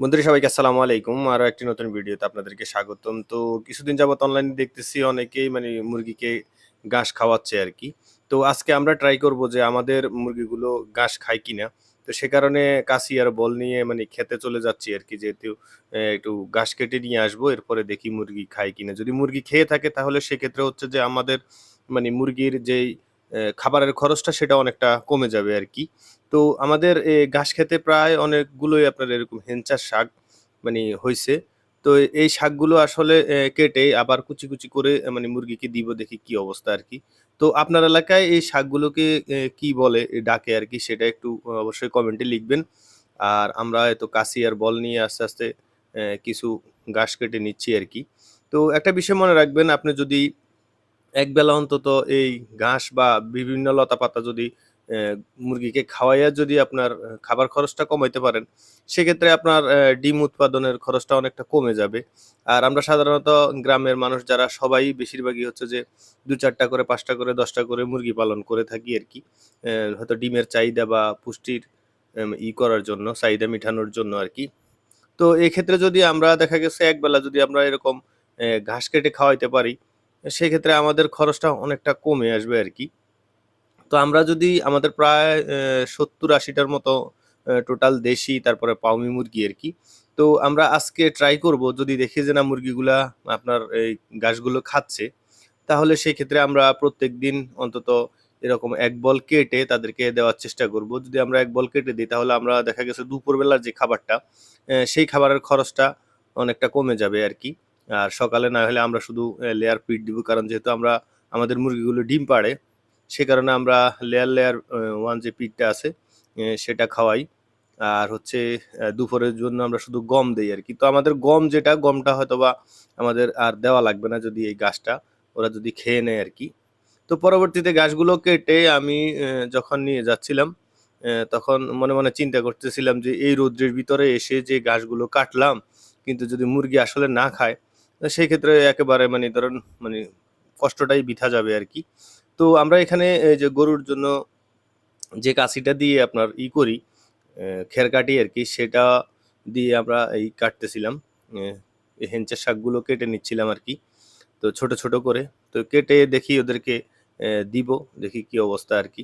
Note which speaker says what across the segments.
Speaker 1: বন্ধুরা, সবাইকে আসসালামু আলাইকুম। আরও একটি নতুন ভিডিওতে আপনাদেরকে স্বাগতম। তো কিছুদিন যাবত অনলাইনে দেখতেছি অনেকেই মানে মুরগিকে ঘাস খাওয়াচ্ছে আর কি। তো আজকে আমরা ট্রাই করব যে আমাদের মুরগিগুলো ঘাস খায় কিনা। তো সে কারণে কাশি আর বল নিয়ে মানে খেতে চলে যাচ্ছি আর কি, যেহেতু একটু ঘাস কেটে নিয়ে আসব, এরপরে দেখি মুরগি খায় কিনা। যদি মুরগি খেয়ে থাকে তাহলে সেক্ষেত্রে হচ্ছে যে আমাদের মানে মুরগির যেই খাবারের খরচটা সেটা অনেকটা কমে যাবে আর কি। তো আমাদের ঘাস খেতে প্রায় অনেকগুলোই আপনার এরকম হেঞ্চার শাক মানে হয়েছে তো এই শাকগুলো আসলে কেটে আবার কুচি, কুচি করে মানে মুরগিকে দিব দেখি কি অবস্থা আর কি। তো আপনার এলাকায় এই শাকগুলোকে কি বলে ডাকে আর কি সেটা একটু অবশ্যই কমেন্টে লিখবেন। আর আমরা এতো কাঁচি আর বল নিয়ে আস্তে, আস্তে কিছু ঘাস কেটে নিচ্ছি আর কি। তো একটা বিষয় মনে রাখবেন আপনি যদি একবেলা অন্তত এই ঘাস বা বিভিন্ন লতাপাতা যদি অ্যা মুরগিকে খাওয়াইয়া যদি আপনার খাবার খরচটা কমাইতে পারেন, সেক্ষেত্রে আপনার ডিম উৎপাদনের খরচটা অনেকটা কমে যাবে। আর আমরা সাধারণত গ্রামের মানুষ যারা সবাই বেশিরভাগই হচ্ছে যে দু চারটা করে পাঁচটা করে দশটা করে মুরগি পালন করে থাকি আর কি হয়তো ডিমের চাহিদা বা পুষ্টির ই করার জন্য, চাহিদা মিটানোর জন্য আর কি তো এক্ষেত্রে যদি আমরা দেখা গেছে একবেলা যদি আমরা এরকম ঘাস কেটে খাওয়াইতে পারি, সেক্ষেত্রে আমাদের খরচটা অনেকটা কমে আসবে আরকি। তো আমরা যদি আমাদের প্রায় সত্তর ৭০-৮০ মতো টোটাল দেশি তারপরে পাউমি মুরগি আর কি তো আমরা আজকে ট্রাই করব যদি দেখি যে না মুরগিগুলা আপনার এই ঘাসগুলো খাচ্ছে, তাহলে সেই ক্ষেত্রে আমরা প্রত্যেক দিন অন্তত এরকম এক বল কেটে তাদেরকে দেওয়ার চেষ্টা করব। যদি আমরা এক বল কেটে দিই তাহলে আমরা দেখা গেছে দুপুরবেলার যে খাবারটা, সেই খাবারের খরচটা অনেকটা কমে যাবে আর কি আর সকালে না হলে আমরা শুধু লেয়ার পিট দিব। কারণ যেহেতু আমরা আমাদের মুরগিগুলো ডিম পাড়ে, সে কারণে আমরা লেয়ার, লেয়ার ওয়ান যে পিঠটা আছে সেটা খাওয়াই। আর হচ্ছে দুপুরের জন্য আমরা শুধু গম দেই আরকি। তো আমাদের গম যেটা, গমটা হয়তো বা আমাদের আর দেওয়া লাগবে না যদি এই গাছটা ওরা যদি খেয়ে নেয় আর কি তো পরবর্তীতে গাছগুলো কেটে আমি যখন নিয়ে যাচ্ছিলাম, তখন মনে, মনে চিন্তা করতেছিলাম যে এই রৌদ্রের ভিতরে এসে যে গাছগুলো কাটলাম, কিন্তু যদি মুরগি আসলে না খায়, তো সেক্ষেত্রে একেবারে মানে ধরেন মানে কষ্টটাই বিথা যাবে আরকি। তো আমরা এখানে যে গরুর জন্য যে কাশিটা দিয়ে আপনার ই করি, খের কাটি আরকি, সেটা দিয়ে আমরা এই কাটতেছিলাম। হেঞ্চের শাকগুলো কেটে নিচ্ছিলাম আর কি তো ছোট, ছোট করে। তো কেটে দেখি ওদেরকে দিব। দেখি কি অবস্থা আর কি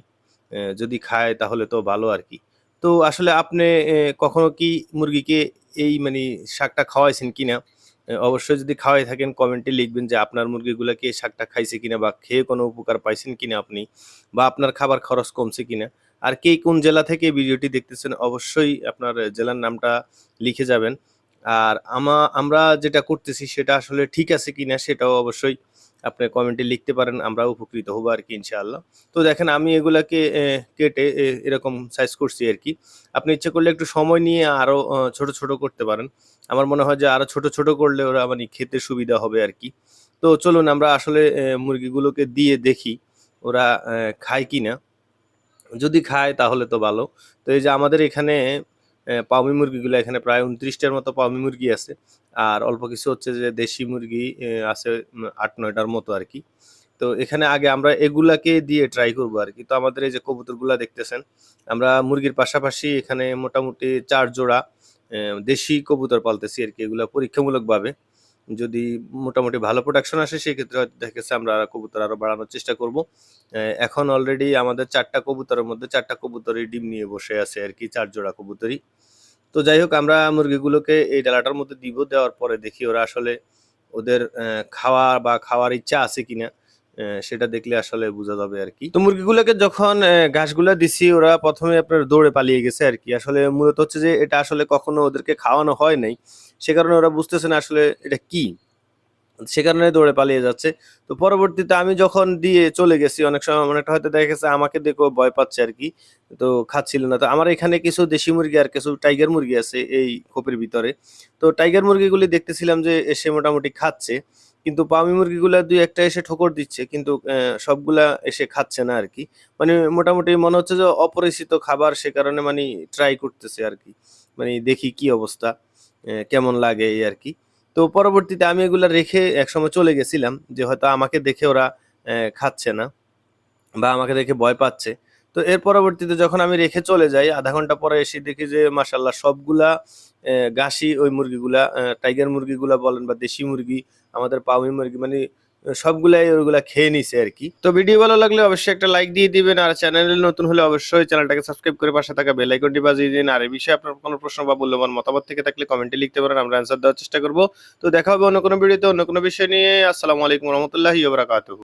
Speaker 1: যদি খায় তাহলে তো ভালো আর কি তো আসলে আপনি কখনো কি মুরগিকে এই মানে শাকটা খাওয়াইছেন কিনা? অবশ্যই যদি খাওয়াই থাকেন কমেন্টে লিখবেন যে আপনার মুরগিগুলো কি শাকটা খাইছে কিনা বা খেয়ে কোনো উপকার পাইছেন কিনা আপনি? বা আপনার খাবার খরচ কমছে কিনা? আর কে কোন জেলা থেকে ভিডিওটি দেখতেছেন, অবশ্যই আপনার জেলার নামটা লিখে যাবেন। আর আমা, আমরা যেটা করতেছি সেটা আসলে ঠিক আছে কিনা সেটাও অবশ্যই আপনি কমেন্টে লিখতে পারেন। আমরা উপকৃত হব আর কি ইনশাআল্লাহ। তো দেখেন আমি এগুলাকে কেটে এরকম সাইজ করছি আর কি আপনি ইচ্ছে করলে একটু সময় নিয়ে আরও অ ছোট, ছোট করতে পারেন। আমার মনে হয় যে আরও ছোট, ছোট করলে ওরা মানে খেতে সুবিধা হবে আর কি তো চলুন আমরা আসলে মুরগিগুলোকে দিয়ে দেখি ওরা খায় কিনা? যদি খায় তাহলে তো ভালো। তো এই যে আমাদের এখানে পাউমি মুরগিগুলো এখানে প্রায় উনত্রিশটার মতো পাউমি মুরগি আছে। আর অল্প কিছু হচ্ছে যে দেশি মুরগি আছে আট নয়টার মতো আর কি তো এখানে আগে আমরা এগুলাকে দিয়ে ট্রাই করব আর কি তো আমাদের এই যে কবুতরগুলা দেখতেছেন, আমরা মুরগির পাশাপাশি এখানে মোটামুটি চার জোড়া দেশি কবুতর পালতেছি আর কি এগুলা পরীক্ষামূলকভাবে। যদি মোটামুটি ভালো প্রোডাকশন আসে, সেক্ষেত্রে হয়তো দেখা গেছে আমরা কবুতর আরও বাড়ানোর চেষ্টা করব। এখন অলরেডি আমাদের চারটা কবুতরের মধ্যে ৪ টা কবুতরই ডিম নিয়ে বসে আছে আরকি ৪ জোড়া কবুতরই। তো যাই হোক, আমরা মুরগিগুলোকে এই ডালাটার মধ্যে দিব। দেওয়ার পরে দেখি ওরা আসলে ওদের খাওয়া বা খাওয়ার ইচ্ছা আছে কিনা? সেটা দেখলে আসলে বোঝা যাবে আর কি তো মুরগিগুলোকে যখন ঘাসগুলা দিছি, ওরা প্রথমে আপনার দৌড়ে পালিয়ে গেছে আর কি আসলে মূলত হচ্ছে যে এটা আসলে কখনো ওদেরকে খাওয়ানো হয় নাই। সে কারণে ওরা বুঝতেছে না আসলে এটা কি? সে কারণে দৌড়ে পালিয়ে যাচ্ছে। তো পরবর্তীতে আমি যখন দিয়ে চলে গেছি অনেক সময় অনেকটা হয়তো দেখা গেছে আমাকে দেখেও ভয় পাচ্ছে আর কি তো খাচ্ছিল না। তো আমার এখানে কিছু দেশি মুরগি আর কিছু টাইগার মুরগি আছে এই খোপের ভিতরে। তো টাইগার মুরগিগুলি দেখতেছিলাম যে এসে মোটামুটি খাচ্ছে। কিন্তু পামি মুরগিগুলা দুই একটা এসে ঠোকর দিচ্ছে। কিন্তু সবগুলা এসে খাচ্ছে না আর কি মানে মোটামুটি মনে হচ্ছে যে অপরিচিত খাবার সে কারণে মানে ট্রাই করতেছে আর কি মানে দেখি কি অবস্থা, কেমন লাগে এই আর কি তো পরবর্তীতে আমি এগুলো রেখে একসময় চলে গেছিলাম যে হয়তো আমাকে দেখে ওরা খাচ্ছে না বা আমাকে দেখে ভয় পাচ্ছে। তো এর পরবর্তীতে যখন আমি রেখে চলে যাই, আধা ঘণ্টা পরে এসে দেখি যে মাসাল্লাহ সবগুলা ঘাসি ওই মুরগিগুলা টাইগার মুরগিগুলা বলেন বা দেশি মুরগি আমাদের পাউমি মুরগি মানে সবগুলাই ওইগুলা খেয়ে নিছে আর কি। তো ভিডিও ভালো লাগলে অবশ্যই একটা লাইক দিয়ে দিবেন, আর চ্যানেলে নতুন হলে অবশ্যই চ্যানেলটাকে সাবস্ক্রাইব করে পাশে থাকা বেল আইকনটি বাজিয়ে দিন। আর এই বিষয়ে আপনার কোনো প্রশ্ন বা মূল্যবান মতামত থেকে থাকলে কমেন্টে লিখতে পারেন, আমরা অ্যান্সার দেওয়ার চেষ্টা করব। তো দেখা হবে অন্য কোনো ভিডিওতে অন্য কোনো বিষয় নিয়ে। আসসালামু আলাইকুম রহমতুল্লাহি ওবরাকাতুহু